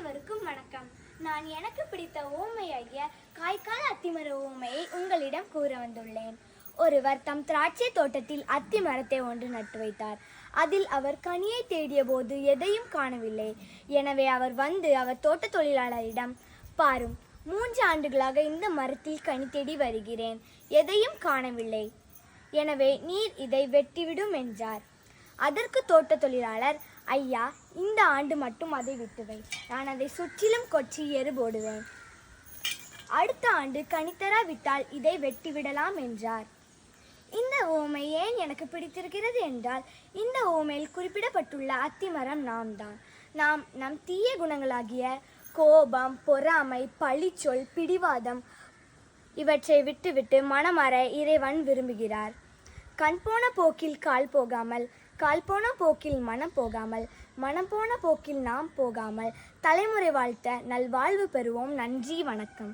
அனைவருக்கும் வணக்கம். நான் எனக்கு பிடித்த ஓமையாகிய காய்கால அத்திமர ஓமையை உங்களிடம் கூற வந்துள்ளேன். ஒருவர் தம் திராட்சை தோட்டத்தில் அத்தி மரத்தை ஒன்று நட்டு வைத்தார். அதில் அவர் கனியை தேடிய போது எதையும் காணவில்லை. எனவே அவர் வந்து அவர் தோட்ட தொழிலாளரிடம் பாரும் மூன்று ஆண்டுகளாக இந்த மரத்தில் கனி தேடி வருகிறேன். எதையும் காணவில்லை. எனவே நீர் இதை வெட்டிவிடும் என்றார். அதற்கு தோட்ட தொழிலாளர் ஐயா இந்த ஆண்டு மட்டும் அதை விட்டுவேன் நான் அதை சுற்றிலும் கொச்சி எரு போடுவேன். அடுத்த ஆண்டு கனித்தரா விட்டால் இதை வெட்டிவிடலாம் என்றார். இந்த ஓமை ஏன் எனக்கு பிடித்திருக்கிறது என்றால் இந்த ஓமையில் குறிப்பிடப்பட்டுள்ள அத்திமரம் நாம் தான் நாம் நம் தீய குணங்களாகிய கோபம் பொறாமை பழிச்சொல் பிடிவாதம் இவற்றை விட்டுவிட்டு மனமற இறைவன் விரும்புகிறார். கண் போன போக்கில் கால் போகாமல் கால் போன போக்கில் மனம் போகாமல் மனம் போன போக்கில் நாம் போகாமல் தலைமுறை வாழ்த்த நல்வாழ்வு பெறுவோம். நன்றி வணக்கம்.